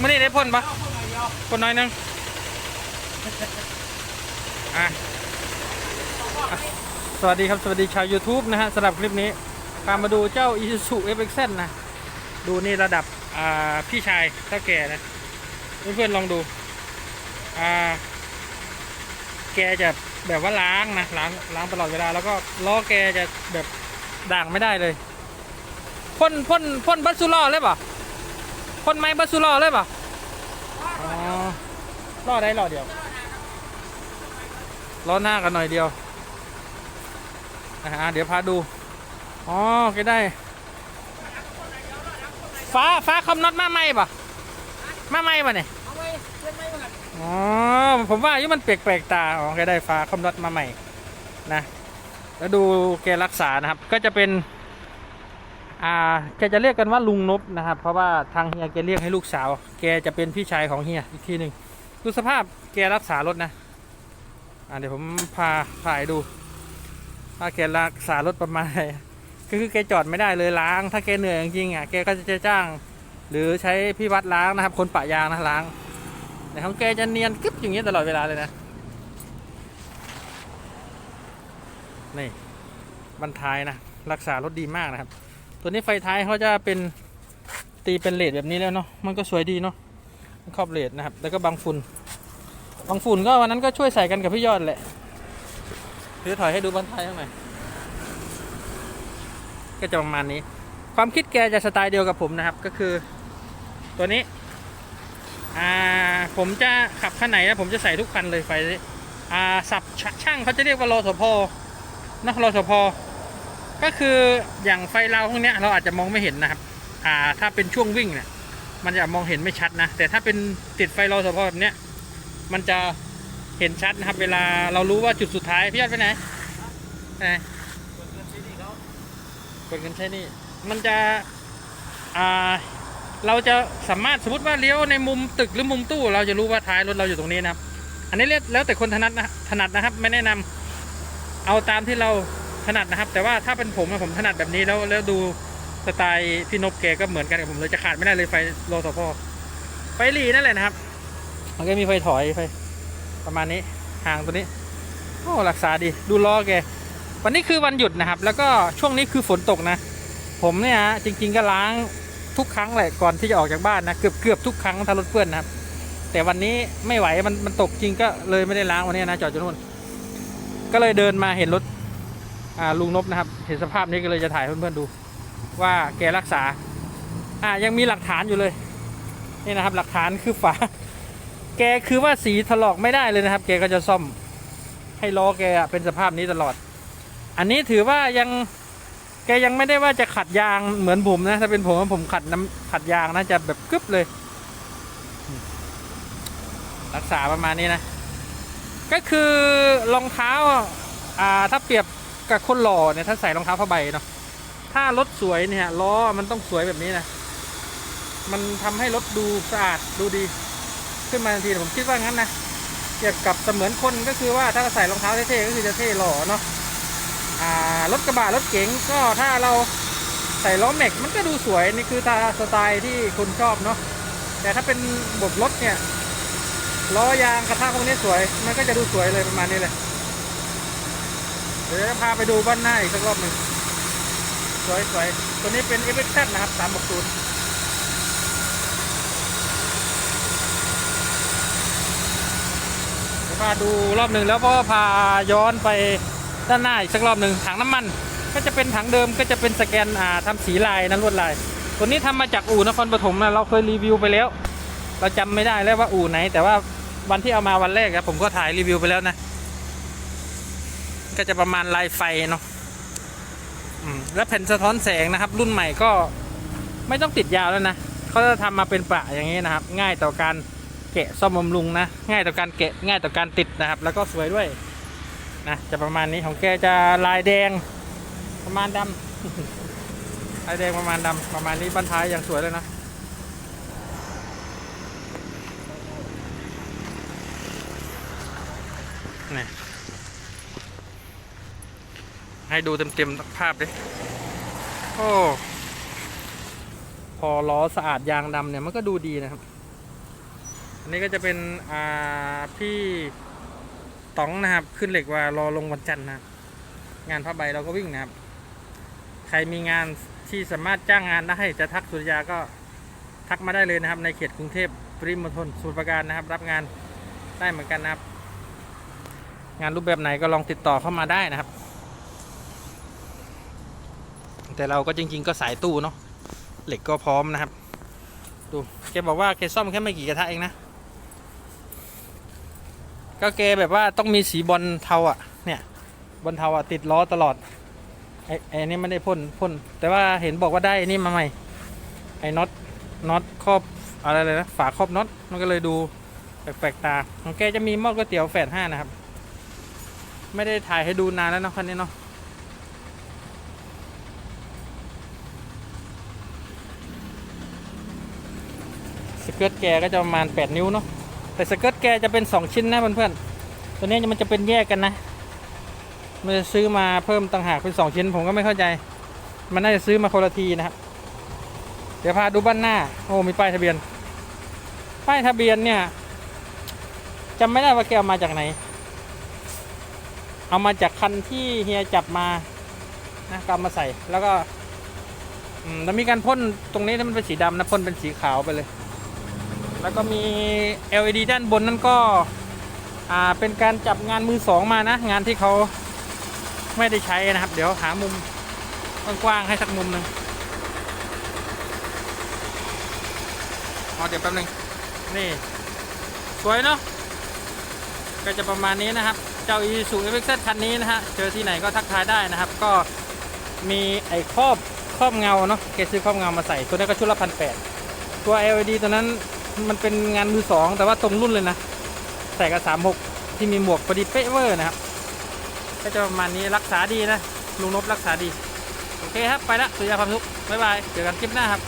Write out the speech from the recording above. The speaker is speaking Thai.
มื่อนี้ได้พ่นปะพ่นน้อยนึงอะสวัสดีครับ สวัสดีชาว YouTube นะฮะสำหรับคลิปนี้พามาดูเจ้า Isuzu FX นะ ดูนี่ระดับอ่าพี่ชายเท่าแก่นะ เพื่อนๆลองดูอ่าแกจะแบบว่าล้างนะล้างล้างตลอดเวลา แล้วก็ล้อแกจะแบบด่างไม่ได้เลยพ่นพ่นพ่นบัสซูล่อเลยป่ะ พ่นไม้บัสซูล่อเลยป่ะอ๋อล่อได้ล่อเดียวล้อหน้ากันหน่อยเดียวอ่าเดี๋ยวพาดูอ๋อแกได้ ฟ้าฟ้าคำน็อตมาไหมป่ะมาไหมป่ะเนี่ยอ๋อผมว่ายู่มันแปลกๆตาอ๋อแกได้ฟ้าคำน็อตมาใหม่นะแล้วดูแกรักษานะครับ ก็จะเป็น อ่าแกจะเรียกกันว่าลุงนบนะครับ เพราะว่าทางเฮียแกเรียกให้ลูกสาว แกจะเป็นพี่ชายของเฮียอีกทีหนึ่งดูสภาพแกรักษารถนะอ่าเดี๋ยวผมพาถ่ายดูว่าแกรักษารถประมาณไหนก็คือแกจอดไม่ได้เลยล้าง ถ้าแกเหนื่อยจริงๆอะแกก็จะจ้าง หรือใช้พี่วัดล้างนะครับ คนปะยางนะล้างแต่ของแกจะเนียนกึ๊บอย่างนี้ตลอดเวลาเลยนะนี่บันทายนะรักษารถดีมากนะครับ ตัวนี้ไฟท้ายเขาจะเป็นตีเป็นเลดแบบนี้แล้วเนาะ มันก็สวยดีเนาะครอบเลดนะครับ แล้วก็บังฝุ่นบังฝุ่นก็วันนั้นก็ช่วยใส่กันกับพี่ยอดแหละเดี๋ยวถอยให้ดูบันท้ายข้างในก็จะประมาณนี้ ความคิดแกจะสไตล์เดียวกับผมนะครับ ก็คือ ตัวนี้ อ่า ผมจะขับคันไหนนะผมจะใส่ทุกคันเลยไฟอ่า สับชช่างเขาจะเรียกว่ารอสพนะรอสพ ก็คืออย่างไฟเราพวกเนี้ยเราอาจจะมองไม่เห็นนะครับ อ่าถ้าเป็นช่วงวิ่งเนี่ยมันจะมองเห็นไม่ชัดนะ แต่ถ้าเป็นติดไฟรอสพแบบเนี้ยมันจะเห็นชัดนะครับ เวลาเรารู้ว่าจุดสุดท้ายพี่ยอดไปไหนไปไหนกดเงินใช้นี่มันจะอ่าเราจะสามารถสมมติว่าเลี้ยวในมุมตึกหรือมุมตู้ เราจะรู้ว่าท้ายรถเราอยู่ตรงนี้นะครับ อันนี้เรียกแล้วแต่คนถนัดนะถนัดนะครับ ไม่แนะนำเอาตามที่เรา ถนัดนะครับ แต่ว่าถ้าเป็นผมอะผมถนัดแบบนี้แล้วแล้วดูสไตล์พี่นพแกก็เหมือนกันกับผมเลยจะขาดไม่ได้เลยไฟโลสพไฟหลีนั่นแหละนะครับมันก็มีไฟถอยไฟประมาณนี้ห่างตัวนี้โอ้รักษาดีดูล้อแกวันนี้คือวันหยุดนะครับ แล้วก็ช่วงนี้คือฝนตกนะ ผมเนี่ยฮะจริง ๆ ก็ล้างทุกครั้งแหละก่อนที่จะออกจากบ้านนะเกือบเกือบทุกครั้งถ้ารถเปื้อนนะครับ แต่วันนี้ไม่ไหวมันมันตกจริงก็เลยไม่ได้ล้างวันนี้นะจอดอยู่นู่นก็เลยเดินมาเห็นรถ ลุงนบนะครับ เห็นสภาพนี้ก็เลยจะถ่ายเพื่อนๆดู ว่าแกรักษา อ่ายังมีหลักฐานอยู่เลย นี่นะครับ หลักฐานคือฝา แกคือว่าสีถลอกไม่ได้เลยนะครับ แกก็จะซ่อมให้ล้อแกเป็นสภาพนี้ตลอด อันนี้ถือว่ายังแกยังไม่ได้ว่าจะขัดยางเหมือนผมนะ ถ้าเป็นผมผมขัดน้ำขัดยางนะจะแบบกึ๊บเลย รักษาประมาณนี้นะ ก็คือรองเท้าอ่าถ้าเปรียบ กับคนหล่อเนี่ยถ้าใส่รองเท้าผ้าใบเนาะถ้ารถสวยเนี่ยล้อมันต้องสวยแบบนี้นะมันทำให้รถดูสะอาดดูดี ขึ้นมาทันทีผมคิดว่างั้นนะเทียบกับเสมือนคนก็คือว่าถ้าใส่รองเท้าเท่ๆก็คือจะเท่หล่อเนาะอ่ารถกระบะรถเก๋งก็ถ้าเราใส่ล้อแม็กมันก็ดูสวยนี่คือตาสไตล์ที่คุณชอบเนาะแต่ถ้าเป็นบทรถเนี่ยล้อยางกระทะพวกนี้สวย มันก็จะดูสวยเลยประมาณนี้เลย เดี๋ยวจะพาไปดูบ้านหน้าอีกสักรอบหนึ่งสวยสวยตัวนี้เป็น f x z นะครับ360เดี๋ยวพาดูรอบหนึ่งแล้วก็พาย้อนไปด้านหน้าอีกสักรอบหนึ่งถังน้ำมัน ก็จะเป็นถังเดิมก็จะเป็นสแกนอ่าทำสีลายนะลวดลาย ตัวนี้ทำมาจากอู่นครปฐมนะเราเคยรีวิวไปแล้ว เราจำไม่ได้แล้วว่าอู่ไหน แต่ว่าวันที่เอามาวันแรกครับผมก็ถ่ายรีวิวไปแล้วนะ ก็จะประมาณลายไฟเนาะแล้วแผ่นสะท้อนแสงนะครับ รุ่นใหม่ก็ไม่ต้องติดยาวแล้วนะเขาจะทำมาเป็นประอย่างนี้นะครับ ง่ายต่อการแกะซ่อมบำรุงนะ ง่ายต่อการแกะง่ายต่อการติดนะครับ แล้วก็สวยด้วยนะจะประมาณนี้ของแกจะลายแดงประมาณดำลายแดงประมาณดำประมาณนี้บันท้ายอย่างสวยเลยนะนี่ ให้ดูเต็มๆภาพดิโอ้พอล้อสะอาดยางดำเนี่ยมันก็ดูดีนะครับ อันนี้ก็จะเป็นอ่าพี่ต๋องนะครับ ขึ้นเหล็กว่ารอลงวันจันทร์นะงานผ้าใบเราก็วิ่งนะครับ ใครมีงานที่สามารถจ้างงานได้จะทักสุริยาก็ทักมาได้เลยนะครับ ในเขตกรุงเทพปริมณฑลสุรปราการนะครับ รับงานได้เหมือนกันนะครับ งานรูปแบบไหนก็ลองติดต่อเข้ามาได้นะครับ แต่เราก็จริง ๆ ก็สายตู้เนาะเหล็กก็พร้อมนะครับ ดูแกบอกว่าแกซ่อมแค่ไม่กี่กระทะเองนะ ก็แกแบบว่าต้องมีสีบอลเทาอะ เนี่ยบอลเทาอะติดล้อตลอดไอ้ไอ้นี่ไม่ได้พ่นพ่นแต่ว่าเห็นบอกว่าได้ไอ้นี่มาใหม่ไอ้น็อตน็อตครอบอะไรเลยนะฝาครอบน็อตมันก็เลยดูแปลกๆตาของแกจะมีหม้อก๋วยเตี๋ยวแฝดห้านะครับ ไม่ได้ถ่ายให้ดูนานแล้วเนาะคันนี้เนาะ เกิร์ตแกก็จะประมาณ 8 นิ้วเนาะแต่สเกิร์ตแกจะเป็น 2 ชิ้นนะเพื่อนๆตัวนี้มันจะเป็นแยกกันนะมันจะซื้อมาเพิ่มต่างหากเป็น 2 ชิ้น ผมก็ไม่เข้าใจ มันน่าจะซื้อมาคนละทีนะครับ เดี๋ยวพาดูบ้านหน้า โอ้มีป้ายทะเบียน ป้ายทะเบียนเนี่ยจำไม่ได้ว่าแกเอามาจากไหน เอามาจากคันที่เฮียจับมานะก็เอามาใส่แล้วก็แล้วมีการพ่นตรงนี้ที่มันเป็นสีดำนะพ่นเป็นสีขาวไปเลย แล้วก็มี LED ด้านบนนั่นก็อ่าเป็นการจับงานมือสองมานะ งานที่เขาไม่ได้ใช้นะครับ เดี๋ยวหามุมกว้างๆให้สักมุมหนึ่งเอเดี๋ยวแป๊บนึงนี่ สวยเนาะก็จะประมาณนี้นะครับ เจ้า Isuzu FX คันนี้นะฮะ เจอที่ไหนก็ทักทายได้นะครับ ก็มีไอ้ครอบครอบเงาเนาะเกซื้อครอบเงามาใส่ ตัวนี้ก็ชุดละพันแปดตัว LED ตัวนั้น มันเป็นงานมือสองแต่ว่าตรงรุ่นเลยนะใส่กับสามหกที่มีหมวกพอดีเป๊ะเวอร์นะครับ ก็จะประมาณนี้รักษาดีนะลุงนบรักษาดี โอเคครับ ไปละสุริยาความทุกข์บ๊ายบาย เจอกันคลิปหน้าครับ